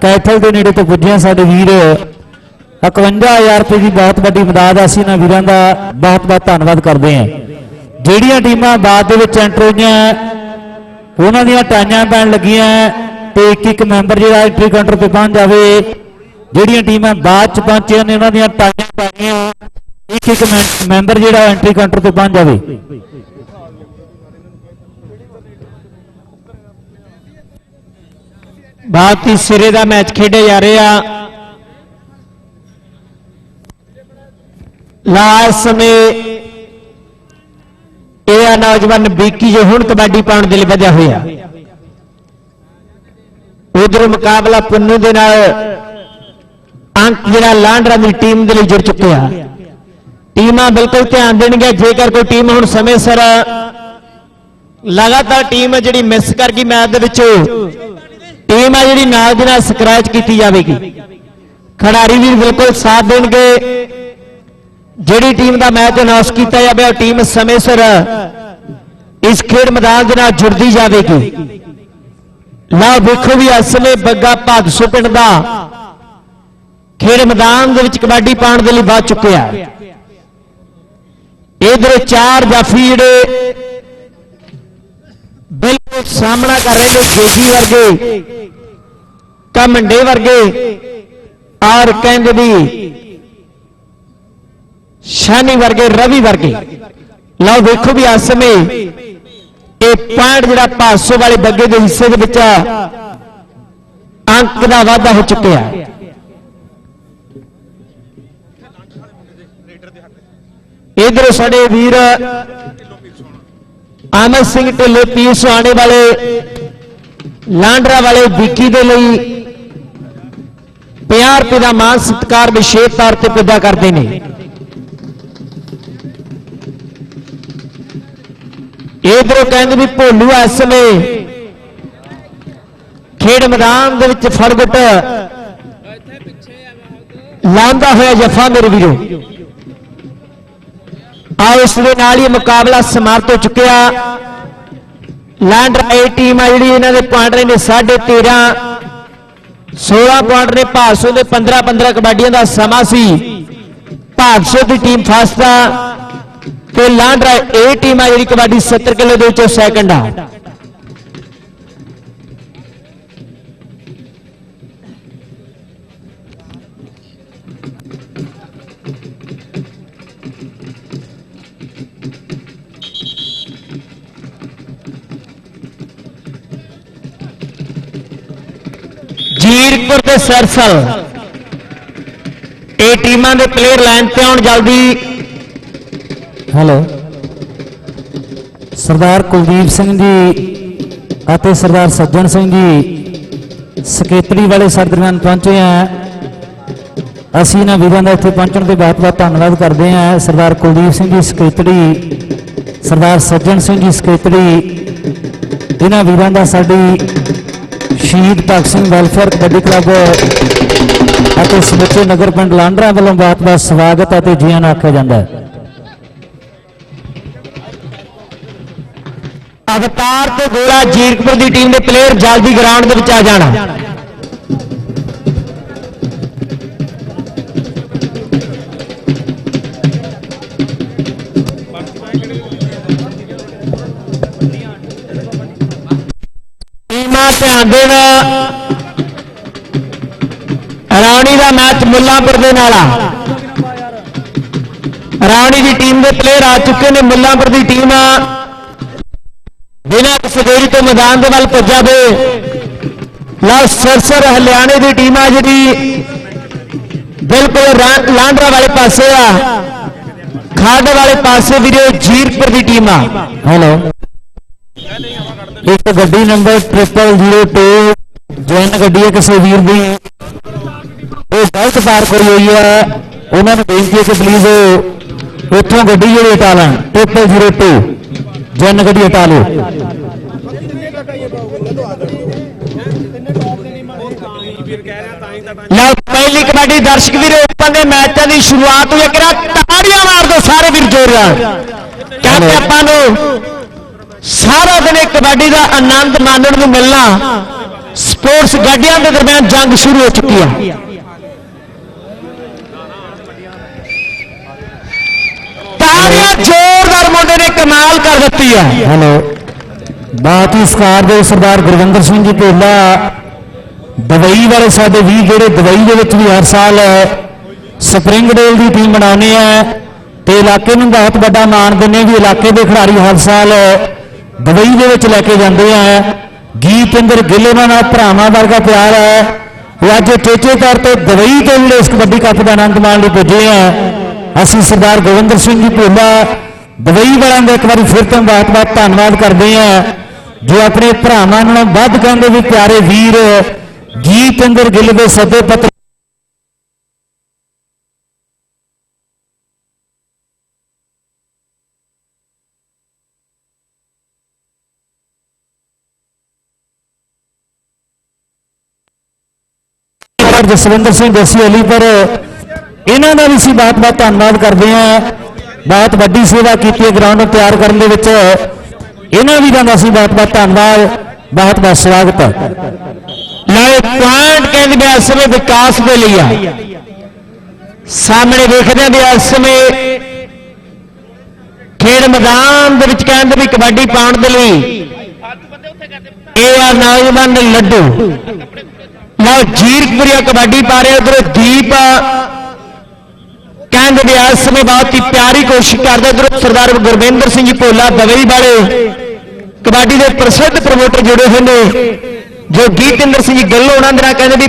ਕੈਥਲ ਦੇ ਨੇੜੇ ਤੋਂ ਪੁੱਜੇ ਸਾਡੇ ਵੀਰ। 51000 ਰੁਪਏ ਦੀ ਬਹੁਤ ਵੱਡੀ ਮਦਦ ਅਸੀਂ ਇਹਨਾਂ ਵੀਰਾਂ ਦਾ ਬਹੁਤ ਬਹੁਤ ਧੰਨਵਾਦ ਕਰਦੇ ਹਾਂ। ਜਿਹੜੀਆਂ ਟੀਮਾਂ ਬਾਅਦ ਦੇ ਵਿੱਚ ਐਂਟਰ ਹੋਈਆਂ, ਉਹਨਾਂ ਦੀਆਂ ਟਾਈਆਂ ਪੈਣ ਲੱਗੀਆਂ, ਤੇ ਇੱਕ ਇੱਕ ਮੈਂਬਰ ਜਿਹੜਾ ਐਂਟਰੀ ਕਾਊਂਟਰ ਤੇ ਪਹੁੰਚ ਜਾਵੇ, ਜਿਹੜੀਆਂ ਟੀਮਾਂ ਬਾਅਦ ਚ ਪਹੁੰਚੀਆਂ ਨੇ, ਉਹਨਾਂ ਦੀਆਂ ਟਾਈਆਂ ਪੈਣੀਆਂ, ਇੱਕ ਇੱਕ ਮੈਂ- ਮੈਂਬਰ ਜਿਹੜਾ ਐਂਟਰੀ ਕਾਊਂਟਰ ਤੇ ਪਹੁੰਚ ਜਾਵੇ। ਬਹੁਤ ਹੀ ਸਿਰੇ ਦਾ ਮੈਚ ਖੇਡਿਆ ਜਾ ਰਿਹਾ ਲਾਸਟ ਸਮੇਂ ਇਹ ਆ ਨੌਜਵਾਨ ਬੀਕੀ ਜੋ ਹੁਣ ਕਬੱਡੀ ਪਾਉਣ ਦੇ ਲਈ ਵਧਿਆ ਹੋਇਆ। ਉਧਰ ਮੁਕਾਬਲਾ ਪੁੰਨੂ ਦੇ ਨਾਲ ਅੰਕ ਜਿਹੜਾ ਲਾਂਡਰਾ ਦੀ ਟੀਮ ਦੇ ਲਈ ਜੁੜ ਚੁੱਕਿਆ ਟੀਮਾਂ ਬਿਲਕੁਲ ਧਿਆਨ ਦੇਣਗੇ, ਜੇਕਰ ਕੋਈ ਟੀਮ ਹੁਣ ਸਮੇਂ ਸਿਰ ਲਗਾਤਾਰ ਟੀਮ ਜਿਹੜੀ ਮਿਸ ਕਰ ਗਈ ਮੈਚ ਦੇ ਵਿੱਚੋਂ ਟੀਮ ਆ ਜਿਹੜੀ ਨਾਲ ਦੀ ਨਾਲ ਸਕ੍ਰੈਚ ਕੀਤੀ ਜਾਵੇਗੀ। ਖਿਡਾਰੀ ਵੀ ਬਿਲਕੁਲ ਸਾਥ ਦੇਣਗੇ। ਜਿਹੜੀ ਟੀਮ ਦਾ ਮੈਚ ਅਨਾਉਂਸ ਕੀਤਾ ਜਾਵੇ, ਉਹ ਟੀਮ ਸਮੇਂ ਸਿਰ ਇਸ ਖੇਡ ਮੈਦਾਨ ਦੇ ਨਾਲ ਜੁੜਦੀ ਜਾਵੇਗੀ। ਲਓ, ਵੇਖੋ ਵੀ ਇਸ ਸਮੇਂ ਬੱਗਾ ਭਾਗਸੂ ਪਿੰਡ ਦਾ ਖੇਡ ਮੈਦਾਨ ਦੇ ਵਿੱਚ ਕਬੱਡੀ ਪਾਉਣ ਦੇ ਲਈ ਵੱਧ ਚੁੱਕਿਆ ਇਧਰ ਚਾਰ ਜਾਫੀ ਜਿਹੜੇ ਬਿਲਕੁਲ ਸਾਹਮਣਾ ਕਰ ਰਹੇ ਨੇ ਜੇਜੀ ਵਰਗੇ। ਮੰਡੇ ਵਰਗੇ ਔਰ ਕਹਿੰਦੇ ਵੀ ਸ਼ਾਨੀ ਵਰਗੇ, ਰਵੀ ਵਰਗੇ। ਲਓ ਵੇਖੋ ਵੀ ਇਸ ਸਮੇਂ ਇਹ ਪੁਆਇੰਟ ਜਿਹੜਾ 500 ਵਾਲੇ ਬੱਗੇ ਦੇ ਹਿੱਸੇ ਦੇ ਵਿੱਚ ਅੰਕ ਦਾ ਵਾਧਾ ਹੋ ਚੁੱਕਿਆ। ਹੈ ਇਧਰ ਸਾਡੇ ਵੀਰ ਆਮਦ ਸਿੰਘ ਢਿੱਲੋਂ ਪੀਰ ਆਣੇ ਵਾਲੇ, ਲਾਂਡਰਾ ਵਾਲੇ ਵਿੱਕੀ ਦੇ ਲਈ 50 ਰੁਪਏ ਦਾ ਮਾਨ ਸਤਕਾਰ ਵਿਸ਼ੇਸ਼ ਤੌਰ ਤੇ ਪੈਦਾ ਕਰਦੇ ਨੇ। ਇਧਰੋਂ ਕਹਿੰਦੇ ਵੀ ਭੋਲੂ ਇਸ ਸਮੇਂ ਖੇਡ ਮੈਦਾਨ ਦੇ ਵਿੱਚ ਫੜਗਟ ਲਾਂਦਾ ਹੋਇਆ ਜਫਾ ਮੇਰੇ ਵੀਰੋ। ਆ ਇਸ ਦੇ ਨਾਲ ਹੀ ਮੁਕਾਬਲਾ ਸਮਾਪਤ ਹੋ ਚੁੱਕਿਆ। ਲੈਂਡਰ ਏ ਟੀਮ ਆ ਜਿਹੜੀ ਇਹਨਾਂ ਦੇ ਪੁਆਇੰਟ ਨੇ 13.5 16 ਪੁਆਇੰਟ ਨੇ ਭਾਸੋ ਦੇ 15 15 ਕਬੱਡੀਆਂ ਦਾ ਸਮਾਂ ਸੀ। ਭਾਸੋ ਦੀ ਟੀਮ ਫਸਟ ਆ ਤੇ ਲਾਂਡਰਾ ਇਹ ਟੀਮ ਆ ਜਿਹੜੀ ਕਬੱਡੀ 70 ਕਿਲੋ ਦੇ ਵਿੱਚੋਂ ਸੈਕੰਡ ਆ। ਜੀਰਪੁਰ ਤੇ ਸਰਸਲ। ਇਹ ਟੀਮਾਂ ਦੇ ਪਲੇਅਰ ਲਾਈਨ ਤੇ ਆਉਣ ਜਲਦੀ। ਹੈਲੋ ਸਰਦਾਰ ਕੁਲਦੀਪ ਸਿੰਘ ਜੀ ਅਤੇ ਸਰਦਾਰ ਸੱਜਣ ਸਿੰਘ ਜੀ ਸਕੇਤੜੀ ਵਾਲੇ ਸਾਡੇ ਦਰਮਿਆਨ ਪਹੁੰਚੇ ਆ। ਅਸੀਂ ਇਹਨਾਂ ਵੀਰਾਂ ਦਾ ਇੱਥੇ ਪਹੁੰਚਣ ਤੇ ਬਹੁਤ ਬਹੁਤ ਧੰਨਵਾਦ ਕਰਦੇ ਹਾਂ ਸਰਦਾਰ ਕੁਲਦੀਪ ਸਿੰਘ ਜੀ ਸਕੇਤੜੀ ਸਰਦਾਰ ਸੱਜਣ ਸਿੰਘ ਜੀ ਸਕੇਤੜੀ ਇਹਨਾਂ ਵੀਰਾਂ ਦਾ ਸਾਡੀ ਸ਼ਹੀਦ ਭਗਤ ਸਿੰਘ ਵੈਲਫੇਅਰ ਕਬੱਡੀ ਕਲੱਬ ਅਤੇ ਸਮੁੱਚੇ ਨਗਰ ਪਿੰਡ ਲਾਂਡਰਾ ਵੱਲੋਂ ਬਹੁਤ ਬਹੁਤ ਸਵਾਗਤ ਅਤੇ ਜੀ ਆਇਆਂ ਆਖਿਆ ਜਾਂਦਾ ਹੈ। ਅਵਤਾਰ ਤੇ ਗੋਲਾ ਜੀਰਕਪੁਰ ਦੀ ਟੀਮ ਦੇ ਪਲੇਅਰ ਜਲਦੀ ਗਰਾਊਂਡ ਦੇ ਵਿੱਚ ਆ ਜਾਣਾ। ਧਿਆਨ ਦੇਣ ਰਾਣੀ ਦਾ ਮੈਚ ਮੁੱਲਾਂਪੁਰ ਦੇ ਨਾਲ ਆ। ਰਾਣੀ ਦੀ ਟੀਮ ਦੇ ਪਲੇਅਰ ਆ ਚੁੱਕੇ ਨੇ ਮੁੱਲਾਂਪੁਰ ਦੀ ਟੀਮ। ਆ ਬਿਨਾਂ ਕਿਸੇ ਦੇਰੀ ਤੋਂ ਮੈਦਾਨ ਦੇ ਵੱਲ ਪੁੱਜਾ ਦੇ ਲਓ, ਸਰਸਰ ਹਲਿਆਣੇ ਦੀ ਟੀਮ ਆ ਜਿਹੜੀ। ਬਿਲਕੁਲ ਰਾਂ- ਲਾਂਡਰਾ ਵਾਲੇ ਪਾਸੇ ਆ। ਖਾਡ ਵਾਲੇ ਪਾਸੇ ਵੀਰੇ, ਜੀਰਪੁਰ ਦੀ ਟੀਮ ਆ। ਹੈਲੋ ਇੱਕ ਗੱਡੀ ਨੰਬਰ 0002 ਜੈਨ ਗੱਡੀ ਹੈ, ਕਿਸੇ ਵੀਰ ਦੀ। ਉਹ ਗਲਤ ਪਾਰਕ ਹੋਈ ਹੋਈ ਹੈ। ਉਹਨਾਂ ਨੂੰ ਬੇਨਤੀ ਹੈ ਕਿ ਪਲੀਜ਼ ਉੱਥੋਂ ਗੱਡੀ ਜਿਹੜੀ ਹਟਾ ਲੈਣ। 0002 ਜੈਨ ਗੱਡੀ ਹਟਾ ਲਓ। ਲਓ, ਪਹਿਲੀ ਕਬੱਡੀ ਦਰਸ਼ਕ ਵੀਰੋ, ਓਪਨ ਦੇ ਮੈਚਾਂ ਦੀ ਸ਼ੁਰੂਆਤ ਹੋਈ ਹੈ। ਕਿਰਾ ਤਾੜੀਆਂ ਮਾਰ ਦਿਓ ਸਾਰੇ ਵੀਰ ਜੋਰ ਨਾਲ ਕਹਿੰਦੇ ਆਪਾਂ ਨੂੰ ਸਾਰਾ ਦਿਨ ਇਹ ਕਬੱਡੀ ਦਾ ਆਨੰਦ ਮਾਣਨ ਨੂੰ ਮਿਲਣਾ ਸਪੋਰਟਸ ਗੱਡੀਆਂ ਦੇ ਦਰਮਿਆਨ ਜੰਗ ਸ਼ੁਰੂ ਹੋ ਚੁੱਕੀ ਹੈ। ਤਾੜੀਆਂ ਜ਼ੋਰਦਾਰ ਮੁੰਡੇ ਨੇ ਕਮਾਲ ਕਰ ਦਿੱਤੀ ਹੈ। ਹੈਲੋ। ਬਹੁਤ ਹੀ ਸਕਾਰ ਦੇ ਸਰਦਾਰ ਗੁਰਵਿੰਦਰ ਸਿੰਘ ਜੀ ਢੋਲਾ ਦਵਈ ਵਾਲੇ ਸਾਡੇ ਵੀ ਜਿਹੜੇ ਦਵਈ ਦੇ ਵਿੱਚ ਵੀ ਹਰ ਸਾਲ ਸਪਰਿੰਗ ਡੇਲ ਦੀ ਟੀਮ ਬਣਾਉਂਦੇ ਆ। ਤੇ ਇਲਾਕੇ ਨੂੰ ਬਹੁਤ ਵੱਡਾ ਮਾਣ ਦਿੰਦੇ ਵੀ ਇਲਾਕੇ ਦੇ ਖਿਡਾਰੀ ਹਰ ਸਾਲ ਦੁਬਈ ਦੇ ਵਿੱਚ ਲੈ ਕੇ ਜਾਂਦੇ ਆ। ਗੀਤਿੰਦਰ ਗਿੱਲ ਉਹਨਾਂ ਨਾਲ ਭਰਾਵਾਂ ਵਰਗਾ ਪਿਆਰ ਹੈ। ਉਹ ਅੱਜ ਟੇਚੇ ਤੌਰ ਤੇ ਦੁਬਈ ਤੋਂ ਜਿਹੜੇ ਇਸ ਕਬੱਡੀ ਕੱਪ ਦਾ ਆਨੰਦ ਮਾਣ ਲਈ ਪੁੱਜੇ ਆ। ਅਸੀਂ ਸਰਦਾਰ ਗੋਬਿੰਦਰ ਸਿੰਘ ਜੀ ਭੋਲਾ, ਦੁਬਈ ਵਾਲਿਆਂ ਦਾ ਇੱਕ ਵਾਰੀ ਫਿਰ ਤੋਂ ਬਹੁਤ ਬਹੁਤ ਧੰਨਵਾਦ ਕਰਦੇ ਆ। ਜੋ ਆਪਣੇ ਭਰਾਵਾਂ ਨਾਲੋਂ ਵੱਧ ਕਹਿੰਦੇ ਵੀ ਪਿਆਰੇ ਵੀਰ ਗੀਤਿੰਦਰ ਗਿੱਲ ਦੇ ਸੱਦੇ ਪੱਤਰ ਜਸਵਿੰਦਰ ਸਿੰਘ ਦੇਸੀ ਅਲੀਪੁਰ ਇਹਨਾਂ ਦਾ ਵੀ ਅਸੀਂ ਬਹੁਤ ਬਹੁਤ ਧੰਨਵਾਦ ਕਰਦੇ ਹਾਂ। ਬਹੁਤ ਵੱਡੀ ਸੇਵਾ ਕੀਤੀ ਹੈ ਗਰਾਊਂਡ ਨੂੰ ਤਿਆਰ ਕਰਨ ਦੇ ਵਿੱਚ। ਇਹਨਾਂ ਵੀਰਾਂ ਦਾ ਅਸੀਂ ਬਹੁਤ ਬਹੁਤ ਧੰਨਵਾਦ, ਬਹੁਤ ਬਹੁਤ ਸਵਾਗਤ। ਹੈ ਨਾਲੇ ਪੁਆਇੰਟ ਕਹਿੰਦੇ ਵੀ ਇਸ ਸਮੇਂ ਵਿਕਾਸ ਦੇ ਲਈ ਆ। ਸਾਹਮਣੇ ਵੇਖਦੇ ਆ ਵੀ ਇਸ ਸਮੇਂ ਖੇਡ ਮੈਦਾਨ ਦੇ ਵਿੱਚ ਕਹਿੰਦੇ ਵੀ ਕਬੱਡੀ ਪਾਉਣ ਦੇ ਲਈ। ਇਹ ਆ ਨੌਜਵਾਨ ਲੱਡੂ। ਲਓ ਜੀਰਕਪੁਰੀਆ ਕਬੱਡੀ ਪਾ ਰਿਹਾ ਉਧਰ ਦੀਪ ਕਹਿੰਦੇ ਵੀ ਇਸ ਸਮੇਂ ਬਹੁਤ ਹੀ ਪਿਆਰੀ ਕੋਸ਼ਿਸ਼ ਕਰਦਾ, ਉਧਰ ਸਰਦਾਰ ਗੁਰਵਿੰਦਰ ਸਿੰਘ ਜੀ ਭੋਲਾ ਦਵਈ ਵਾਲੇ ਕਬੱਡੀ ਦੇ ਪ੍ਰਸਿੱਧ ਪ੍ਰਮੋਟਰ ਜੁੜੇ ਹੋਏ ਨੇ, ਜੋ ਗੀਤਿੰਦਰ ਸਿੰਘ ਜੀ ਗੱਲੋਂ ਉਹਨਾਂ ਦੇ ਨਾਲ ਕਹਿੰਦੇ ਵੀ